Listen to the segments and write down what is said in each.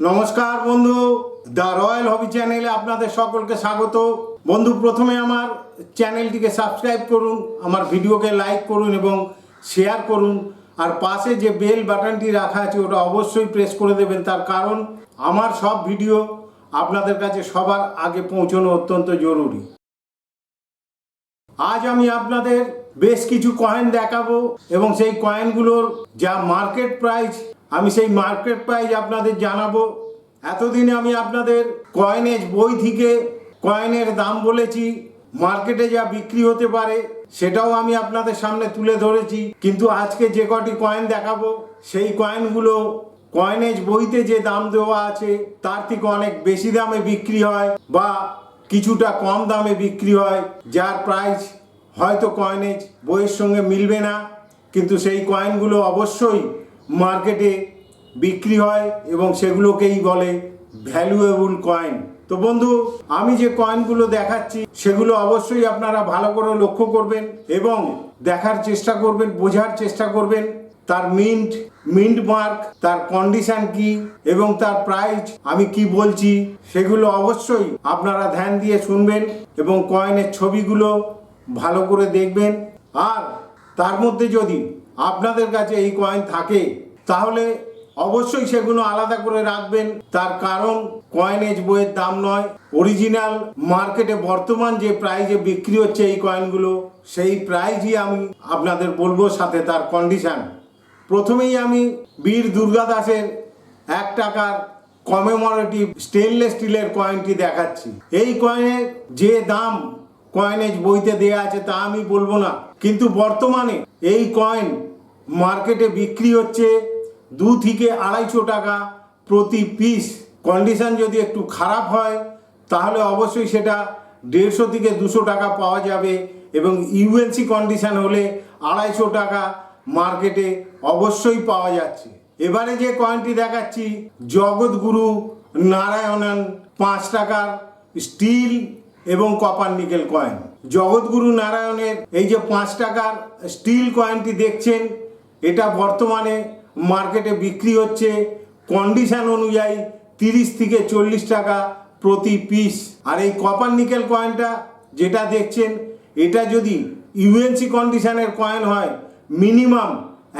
নমস্কার বন্ধু, the royal হবি চ্যানেলে আপনাদের সকলকে স্বাগত। বন্ধু, প্রথমে আমার চ্যানেলটিকে সাবস্ক্রাইব করুন, আমার ভিডিওকে লাইক করুন এবং শেয়ার করুন। আর পাশে যে বেল বাটনটি রাখা আছে, ওটা অবশ্যই প্রেস করে দেবেন। তার কারণ, আমার সব ভিডিও আপনাদের কাছে সবার আগে পৌঁছানো অত্যন্ত জরুরি। আজ আমি আপনাদের বেশ কিছু কয়েন দেখাবো এবং সেই কয়েনগুলোর যা মার্কেট প্রাইস আমি সেই মার্কেট প্রাইস আপনাদের জানাব। এতদিনে আমি আপনাদের কয়েনের বই থেকে কয়েনের দাম বলেছি, মার্কেটে যা বিক্রি হতে পারে সেটাও আমি আপনাদের সামনে তুলে ধরেছি। কিন্তু আজকে যে কটি কয়েন দেখাবো, সেই কয়েনগুলো কয়েনেজ বইতে যে দাম দেওয়া আছে, তার থেকে অনেক বেশি দামে বিক্রি হয় বা কিছুটা কম দামে বিক্রি হয়, যার প্রাইস হয়তো কয়েনেজ বইয়ের সঙ্গে মিলবে না। কিন্তু সেই কয়েনগুলো অবশ্যই মার্কেটে বিক্রি হয় এবং সেগুলোকেই বলে ভ্যালুয়েবল কয়েন। তো বন্ধু, আমি যে কয়েনগুলো দেখাচ্ছি, সেগুলো অবশ্যই আপনারা ভালো করে লক্ষ্য করবেন এবং দেখার চেষ্টা করবেন, বোঝার চেষ্টা করবেন। তার মিন্ট মিন্ট মার্ক, তার কন্ডিশন কি এবং তার প্রাইস, আমি কি বলছি, সেগুলো অবশ্যই আপনারা ধ্যান দিয়ে শুনবেন এবং কয়েনের ছবিগুলো ভালো করে দেখবেন। আর তার মধ্যে যদি আপনাদের কাছে এই কয়েন থাকে, তাহলে অবশ্যই সেগুলো আলাদা করে রাখবেন। তার কারণ কয়েনেজ বইয়ের দাম নয়। অরিজিনাল মার্কেটে বর্তমান যে প্রাইজে বিক্রি হচ্ছে এই কয়েনগুলো সেই প্রাইজই আমি আপনাদের বলব সাথে তার কন্ডিশান প্রথমেই আমি বীর দুর্গা দাসের এক টাকার কমেমোরেটিভ স্টেনলেস স্টিলের কয়েনটি দেখাচ্ছি। এই কয়েনের যে দাম কয়েনেজ বইতে দেয়া আছে, তা আমি বলব না। কিন্তু বর্তমানে এই কয়েন মার্কেটে বিক্রি হচ্ছে দু থেকে আড়াইশো টাকা প্রতি পিস কন্ডিশন যদি একটু খারাপ হয়, তাহলে অবশ্যই সেটা দেড়শো থেকে দুশো টাকা পাওয়া যাবে এবং ইউএনসি কন্ডিশন হলে আড়াইশো টাকা মার্কেটে অবশ্যই পাওয়া যাচ্ছে। এবারে যে কয়েনটি দেখাচ্ছি, জগৎগুরু নারায়ণন পাঁচ টাকার স্টিল এবং কপার নিকেল কয়েন জগৎগুরু নারায়ণের এই যে পাঁচ টাকার স্টিল কয়েনটি দেখছেন, এটা বর্তমানে মার্কেটে বিক্রি হচ্ছে কন্ডিশন অনুযায়ী তিরিশ থেকে চল্লিশ টাকা প্রতি পিস আর এই কপার নিকেল কয়েনটা যেটা দেখছেন, এটা যদি ইউএনসি কন্ডিশনের কয়েন হয় মিনিমাম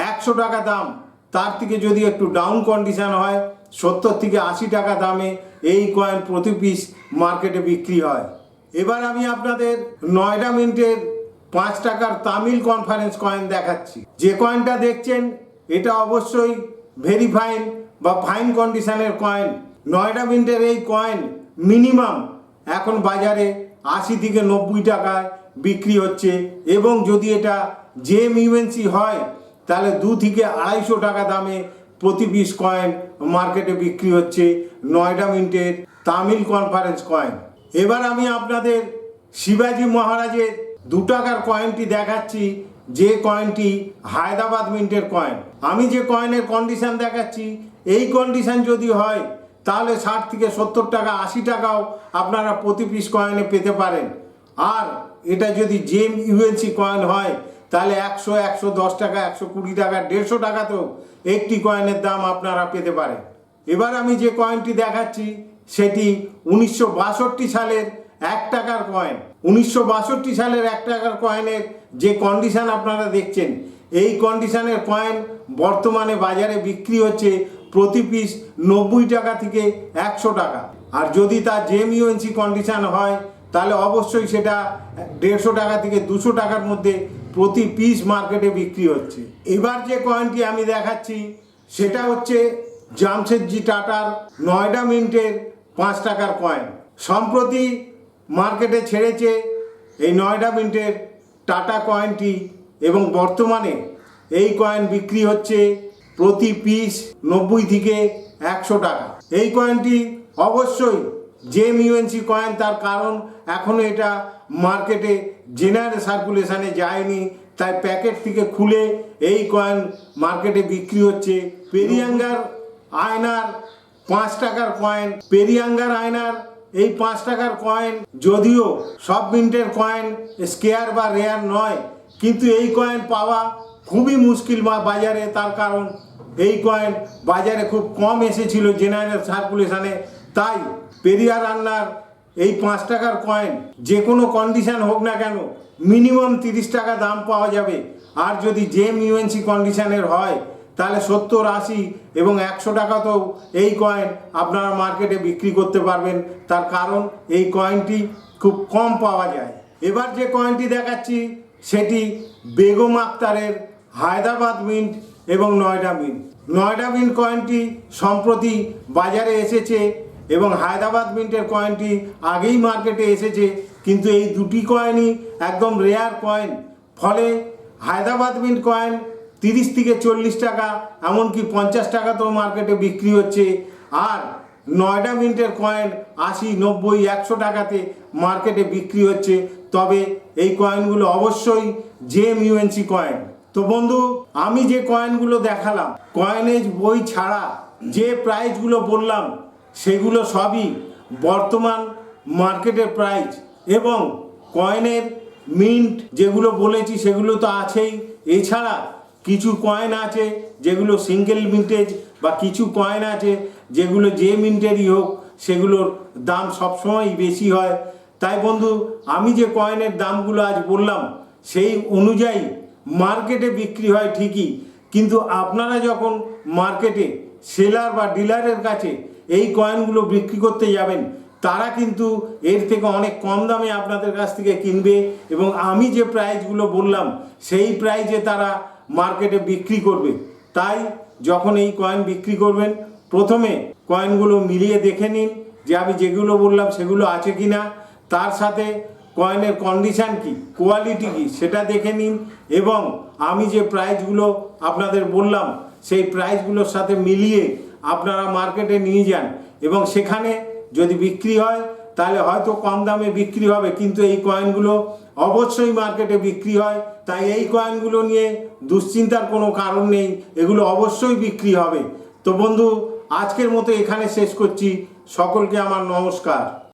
একশো টাকা দাম। তার থেকে যদি একটু ডাউন কন্ডিশন হয়, সত্তর থেকে আশি টাকা দামে এই কয়েন প্রতি পিস মার্কেটে বিক্রি হয়। এবার আমি আপনাদের নয়ডা মিন্টের পাঁচ টাকার তামিল কনফারেন্স কয়েন দেখাচ্ছি। যে কয়েনটা দেখছেন, এটা অবশ্যই ভেরি ফাইন বা ফাইন কন্ডিশনের কয়েন নয়ডা মিন্টের এই কয়েন মিনিমাম এখন বাজারে আশি থেকে নব্বই টাকায় বিক্রি হচ্ছে এবং যদি এটা জেম ইউএনসি হয়, তাহলে দু থেকে আড়াইশো টাকা দামে প্রতি পিস কয়েন মার্কেটে বিক্রি হচ্ছে নয়ডা মিন্টের তামিল কনফারেন্স কয়েন এবার আমি আপনাদের শিবাজি মহারাজের দু টাকার কয়েনটি দেখাচ্ছি, যে কয়েনটি হায়দ্রাবাদ মিন্টের কয়েন আমি যে কয়েনের কন্ডিশন দেখাচ্ছি, এই কন্ডিশন যদি হয়, তাহলে ষাট থেকে সত্তর টাকা, আশি টাকাও আপনারা প্রতি পিস কয়েনে পেতে পারেন। আর এটা যদি জেম ইউএনসি কয়েন হয়, তাহলে একশো একশো দশ টাকা, একশো কুড়ি টাকা, দেড়শো টাকাতেও একটি কয়েনের দাম আপনারা পেতে পারেন। এবার আমি যে কয়েনটি দেখাচ্ছি সেটি উনিশশো বাষট্টি সালের এক টাকার কয়েন উনিশশো বাষট্টি সালের এক টাকার কয়েনের যে কন্ডিশান আপনারা দেখছেন, এই কন্ডিশনের কয়েন বর্তমানে বাজারে বিক্রি হচ্ছে প্রতি পিস নব্বই টাকা থেকে একশো টাকা। আর যদি তার জেম ইউএনসি কন্ডিশন হয়, তাহলে অবশ্যই সেটা দেড়শো টাকা থেকে দুশো টাকার মধ্যে প্রতি পিস মার্কেটে বিক্রি হচ্ছে। এবার যে কয়েনটি আমি দেখাচ্ছি, সেটা হচ্ছে জামশেদজি টাটার নয়ডা মিন্টের পাঁচ টাকার কয়েন সম্প্রতি মার্কেটে ছেড়েছে এই নয়ডা মিন্টের টাটা কয়েনটি এবং বর্তমানে এই কয়েন বিক্রি হচ্ছে প্রতি পিস নব্বই থেকে একশো টাকা। এই কয়েনটি অবশ্যই জেম ইউএনসি কয়েন তার কারণ এখনও এটা মার্কেটে জেনারেল সার্কুলেশানে যায়নি তাই প্যাকেট থেকে খুলে এই কয়েন মার্কেটে বিক্রি হচ্ছে। পেরিয়াঙ্গার আয়নার পাঁচ টাকার কয়েন পেরিয়াঙ্গার আয়নার, এই পাঁচ টাকার কয়েন যদিও সব মিন্টের কয়েন স্কেয়ার বা রেয়ার নয়, কিন্তু এই কয়েন পাওয়া খুবই মুশকিল বা বাজারে। তার কারণ এই কয়েন বাজারে খুব কম এসেছিল জেনারেল সার্কুলেশনে তাই পেরিয়া রান্নার এই পাঁচ টাকার কয়েন যে কোনো কন্ডিশন হোক না কেন মিনিমাম তিরিশ টাকা দাম পাওয়া যাবে। আর যদি জেম ইউএনসি কন্ডিশনের হয় তাহলে সত্তর আশি এবং একশো টাকাতেও এই কয়েন আপনারা মার্কেটে বিক্রি করতে পারবেন। তার কারণ এই কয়েনটি খুব কম পাওয়া যায়। এবার যে কয়েনটি দেখাচ্ছি, সেটি বেগম আক্তারের হায়দ্রাবাদ মিন্ট এবং নয়ডা মিন্ট নয়ডা মিন্ট কয়েনটি সম্প্রতি বাজারে এসেছে এবং হায়দ্রাবাদ মিন্টের কয়েনটি আগেই মার্কেটে এসেছে। কিন্তু এই দুটি কয়েনই একদম রেয়ার কয়েন ফলে হায়দ্রাবাদ মিন্ট কয়েন তিরিশ থেকে চল্লিশ টাকা, এমনকি পঞ্চাশ টাকাতেও মার্কেটে বিক্রি হচ্ছে। আর নয়ডা মিন্টের কয়েন আশি, নব্বই, একশো টাকাতে মার্কেটে বিক্রি হচ্ছে। তবে এই কয়েনগুলো অবশ্যই জেম ইউএনসি কয়েন তো বন্ধু, আমি যে কয়েনগুলো দেখালাম কয়েনেজ বই ছাড়া যে প্রাইসগুলো বললাম, সেগুলো সবই বর্তমান মার্কেটের প্রাইস এবং কয়েনের মিন্ট যেগুলো বলেছি, সেগুলো তো আছেই। এছাড়া কিছু কয়েন আছে যেগুলো সিঙ্গেল মিন্টেজ বা কিছু কয়েন আছে যেগুলো যে মিন্টেরই হোক, সেগুলোর দাম সবসময়ই বেশি হয়। তাই বন্ধু, আমি যে কয়েনের দামগুলো আজ বললাম, সেই অনুযায়ী মার্কেটে বিক্রি হয় ঠিকই, কিন্তু আপনারা যখন মার্কেটে সেলার বা ডিলারের কাছে এই কয়েনগুলো বিক্রি করতে যাবেন, তারা কিন্তু এর থেকে অনেক কম দামে আপনাদের কাছ থেকে কিনবে এবং আমি যে প্রাইসগুলো বললাম, সেই প্রাইজে তারা মার্কেটে বিক্রি করবে। তাই যখন এই কয়েন বিক্রি করবেন, প্রথমে কয়েনগুলো মিলিয়ে দেখে নিন যে আমি যেগুলো বললাম সেগুলো আছে কি না তার সাথে কয়েনের কন্ডিশান কি কোয়ালিটি কি, সেটা দেখে নিন এবং আমি যে প্রাইসগুলো আপনাদের বললাম, সেই প্রাইসগুলোর সাথে মিলিয়ে আপনারা মার্কেটে নিয়ে যান এবং সেখানে যদি বিক্রি হয়, তাহলে হয়তো কম দামে বিক্রি হবে, কিন্তু এই কয়েনগুলো অবশ্যই মার্কেটে বিক্রি হয়। তাই এই কয়েনগুলো নিয়ে দুশ্চিন্তার কোনো কারণ নেই। এগুলো অবশ্যই বিক্রি হবে। তো বন্ধু, আজকের মতো এখানে শেষ করছি। সকলকে আমার নমস্কার।